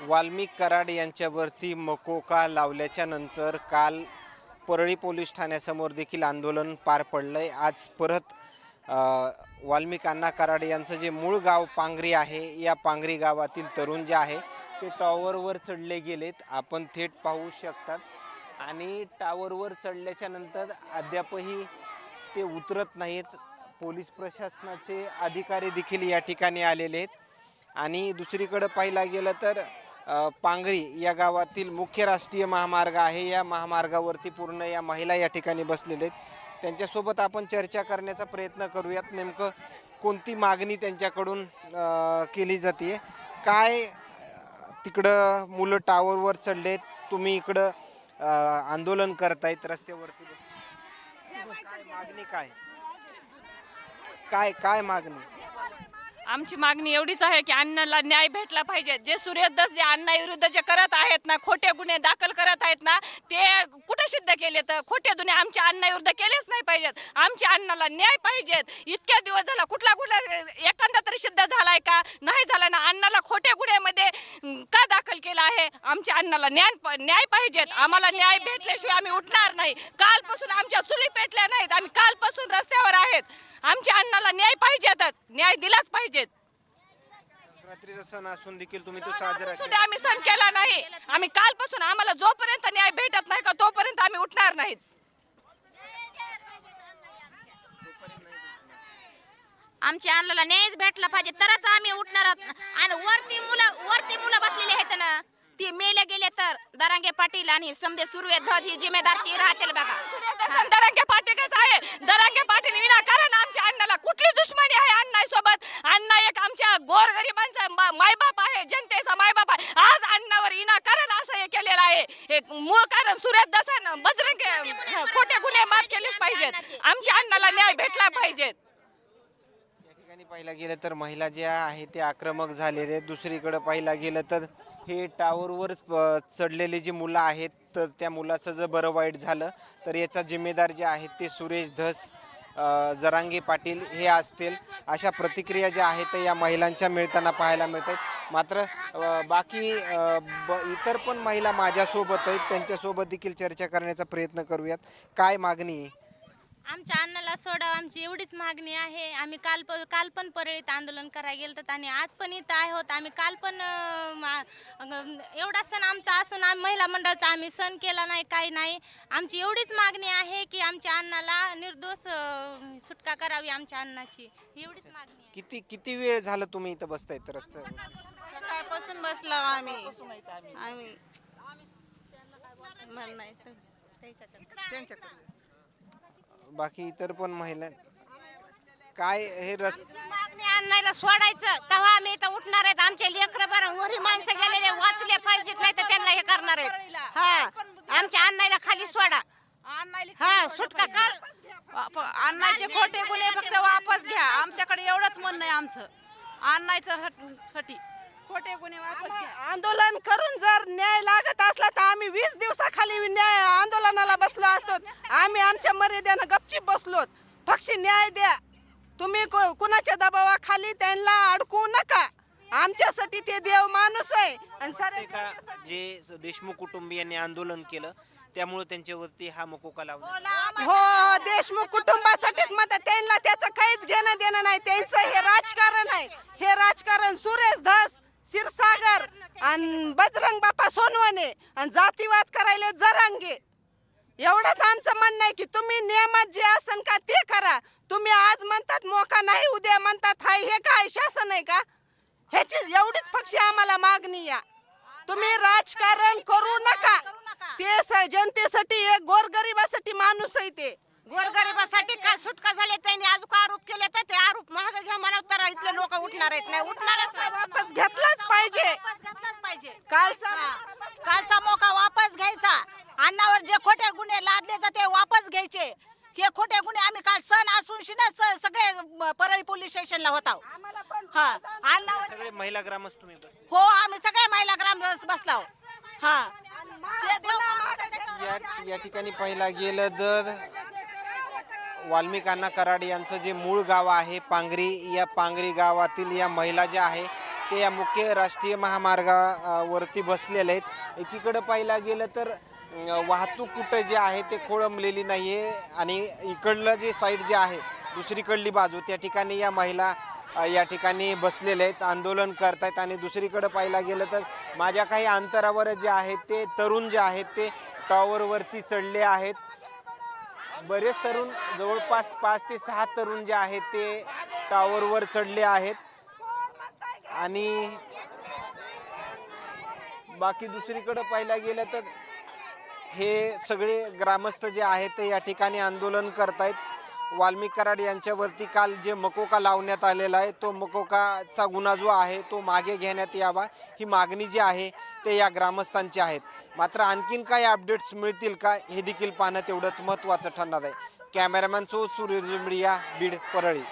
वाल्मिक कराड यांच्यावरती मकोका लावल्याच्या नंतर काल परळी पोलीस ठाण्यासमोर देखील आंदोलन पार पडलं आहे आज परत अ, वाल्मिक अण्णा कराड यांचं जे मूळ गाव पांगरी आहे या पांगरी गावातील तरुण जे आहे ते टॉवरवर चढले गेलेत. आपण थेट पाहू शकतात. आणि टावरवर चढल्याच्या नंतर अद्यापही ते उतरत नाहीत. पोलीस प्रशासनाचे अधिकारी देखील या ठिकाणी आलेले आहेत. आणि दुसरीकडं पाहिला गेलं तर पांगरी या गावातील मुख्य राष्ट्रीय महामार्ग आहे. या महामार्गावरती पूर्ण या महिला या ठिकाणी बसलेल्या आहेत. त्यांच्यासोबत आपण चर्चा करण्याचा प्रयत्न करूयात. नेमकं कोणती मागणी त्यांच्याकडून केली जाते काय तिकडं मुलं टावरवर चढलेत? तुम्ही इकडं आंदोलन करतायत रस्त्यावरती बस काय मागणी काय? काय काय मागणी? आमची मागणी एवढीच आहे की अण्णाला न्याय भेटला पाहिजे. जे सूर्यदास जे अण्णाविरुद्ध जे करत आहेत ना खोटे गुन्हे दाखल करत आहेत ना ते कुठे सिद्ध केले तर? खोटे गुन्हे आमच्या अण्णाविरुद्ध केलेच नाही पाहिजेत. आमच्या अण्णाला न्याय पाहिजेत. इतक्या दिवस झाला कुठला कुठला एखादा तरी सिद्ध झालाय का? नाही झाला ना. अण्णाला खोटे गुन्ह्यामध्ये का दाखल केला आहे? आमच्या अण्णाला न्याय न्याय पाहिजेत. आम्हाला न्याय भेटल्याशिवाय आम्ही उठणार नाही. कालपासून आमच्या चुली पेटल्या नाहीत. आम्ही कालपासून रस्त्यावर आहेत. आमच्या अण्णाला न्याय पाहिजेतच. न्याय दिलाच पाहिजे. रात्रीचा सण असून देखील तुम्ही तो साजरा सुद्धा आम्ही सण केला नाही. आम्ही कालपासून आम्हाला जोपर्यंत न्याय भेटत नाही का तोपर्यंत आम्ही उठणार नाहीत. आमच्या अन्नाला न्यायच भेटला पाहिजे तरच आम्ही उठणार आहोत. आणि वरती मुलं वरती मुलं बसलेली आहेत ना ती मेले गेले तर दरांगे पाटील आणि समजे सुरवे ध्वज ही जिम्मेदार ती राहतील बघा सूर्यदर्शन दरांगे पाटीलच आहे दरांगे पाटील विनाकारण आमच्या अण्णाला कुठली दुश्मनी आहे अण्णा सोबत अण्णा एक आमच्या गोरगरिबांचा मा- मायबाप आहे जनतेचा मायबाप आहे आज अण्णावर विनाकारण असं हे आहे हे मूळ कारण सूर्यदसन बजरंग खोटे गुन्हे माफ केलेच पाहिजेत. आमच्या अण्णाला न्याय भेटला पाहिजेत. या ठिकाणी पाहिला गेलं तर महिला ज्या आहेत ते आक्रमक झालेले आहेत. दुसरीकडे पाहिला गेलं तर हे टावरवर चढलेली जी मुलं आहेत तर त्या मुलाचं जर बरं वाईट झालं तर याचा जिम्मेदार जे आहेत ते सुरेश धस जरांगे पाटील हे असतील. अशा प्रतिक्रिया ज्या आहेत त्या या महिलांच्या मिळताना पाहायला मिळत आहेत मात्र बाकी ब इतर पण महिला माझ्यासोबत आहेत. त्यांच्यासोबत देखील चर्चा करण्याचा प्रयत्न करूयात. काय मागणी आहे? आमच्या अन्नाला सोडावं आमची एवढीच मागणी आहे. आम्ही काल प काल पण परळीत आंदोलन करायला गेलं तर आणि आज पण इथं आहे होत आम्ही काल पण अं, मा- अं, एवढा सण आमचा असून आम्ही महिला मंडळाचा आम्ही सण केला नाही काही नाही. आमची एवढीच मागणी आहे की आमच्या अन्नाला निर्दोष अं, सुटका करावी आमच्या अन्नाची एवढीच मागणी आहे. किती किती वेळ झालं तुम्ही इथं बसतायत रस्त्यावर? सकाळपासून बसलो आम्ही. आम्ही. मला नाही तर त्याच्याकडे. बाकी इतर पण महिला काय हे रस्ते आमची मागणी आणायला सोडायचं. तेव्हा आम्ही इथं उठणार आहेत. आमचे लेकर बरं वरी माणसं गेलेले वाचले पाहिजेत नाही तर त्यांना हे करणार आहेत. हा. आमच्या आणायला खाली सोडा. हा सुटका कर. अन्नाचे खोटे गुन्हे फक्त वापस घ्या. आमच्याकडे एवढंच म्हणणं आहे आमचं. अन्नायचं साठी. खोटे गुन्हे वापस घ्या. आंदोलन करून जर न्याय लागत असला तर आम्ही वीस दिवसाखाली न्याय आंदोलनाला बसलो असतो. आम्ही आमच्या मर्यादेनं गपचीप बसलो पक्षी न्याय द्या. तुम्ही को- कुणाच्या दबावाखाली त्यांना अडकवू नका. आमच्यासाठी ते देव माणूस आहे. आणि का जे देशमुख कुटुंबियांनी आंदोलन केलं त्यामुळे त्यांच्यावरती हा मकोका लावला. हो देशमुख कुटुंबासाठीच मत. त्यांना त्याचं काहीच घेणं देणं नाही. त्यांचं हे राजकारण आहे. हे राजकारण सुरेश धस आणि बजरंग बाप्पा सोनवणे आणि जातीवाद करायला जरांगे. एवढंच आमचं म्हणणं आहे की तुम्ही नियमात जे असन का ते करा. तुम्ही आज म्हणतात मोका नाही उद्या म्हणतात हाय हे काय? शासन आहे का? ह्याची एवढीच पक्षी आम्हाला मागणी या. तुम्ही राजकारण करू नका. ते जनतेसाठी एक गोरगरिबासाठी माणूस आहे ते. गोरगरिबासाठी काय सुटका झाली त्यांनी? अजून आरोप केले तर ते आरोप महाग घ्या म्हणा तर इथले लोक उठणार आहेत नाही. उठणारच. वापस घेतलाच पाहिजे. पाहिजे. कालचा कालचा मोका वापस घ्यायचा. अन्नावर जे खोटे गुन्हे लादले तर ते वापस घ्यायचे. हे खोटे गुन्हे आम्ही काल सण असून सगळे परळी पोलीस स्टेशनला होता हा. अन्नावर सगळे महिला ग्रामस्थ तुम्ही हो आम्ही सगळे महिला ग्राम बसलो हा. या ठिकाणी पाहिला गेलं तर वाल्मिक अण्णा कराड यांचं जे मूळ गाव आहे पांगरी या पांगरी गावातील या महिला ज्या आहे ते या मुख्य राष्ट्रीय महामार्गावरती बसलेले आहेत. एकीकडं पाहायला गेलं तर वाहतूक कुठं जे आहे ते खोळंबलेली नाही आहे आणि इकडलं जे साईड जे आहे दुसरीकडली बाजू त्या ठिकाणी या महिला या ठिकाणी बसलेल्या आहेत आंदोलन करत आहेत आणि दुसरीकडं पाहायला गेलं तर माझ्या काही अंतरावर जे आहेत ते तरुण जे आहेत ते टॉवरवरती चढले आहेत. बरेच तरुण जवळपास पाच ते सहा तरुण जे आहेत ते टॉवरवर चढले आहेत. आणि बाकी दुसरीकडं पाहायला गेलं तर हे सगळे ग्रामस्थ जे आहेत ते या ठिकाणी आंदोलन करतायत. वाल्मिक कराड यांच्यावरती काल जे मकोका लावण्यात आलेला आहे तो मकोकाचा गुन्हा जो आहे तो मागे घेण्यात यावा ही मागणी जी आहे ते या ग्रामस्थांची आहेत. मात्र आणखीन काही अपडेट्स मिळतील का हे देखील पाहणं तेवढंच महत्त्वाचं ठरणार आहे. कॅमेरामॅन सो सूर्य मीडिया बीड परळी.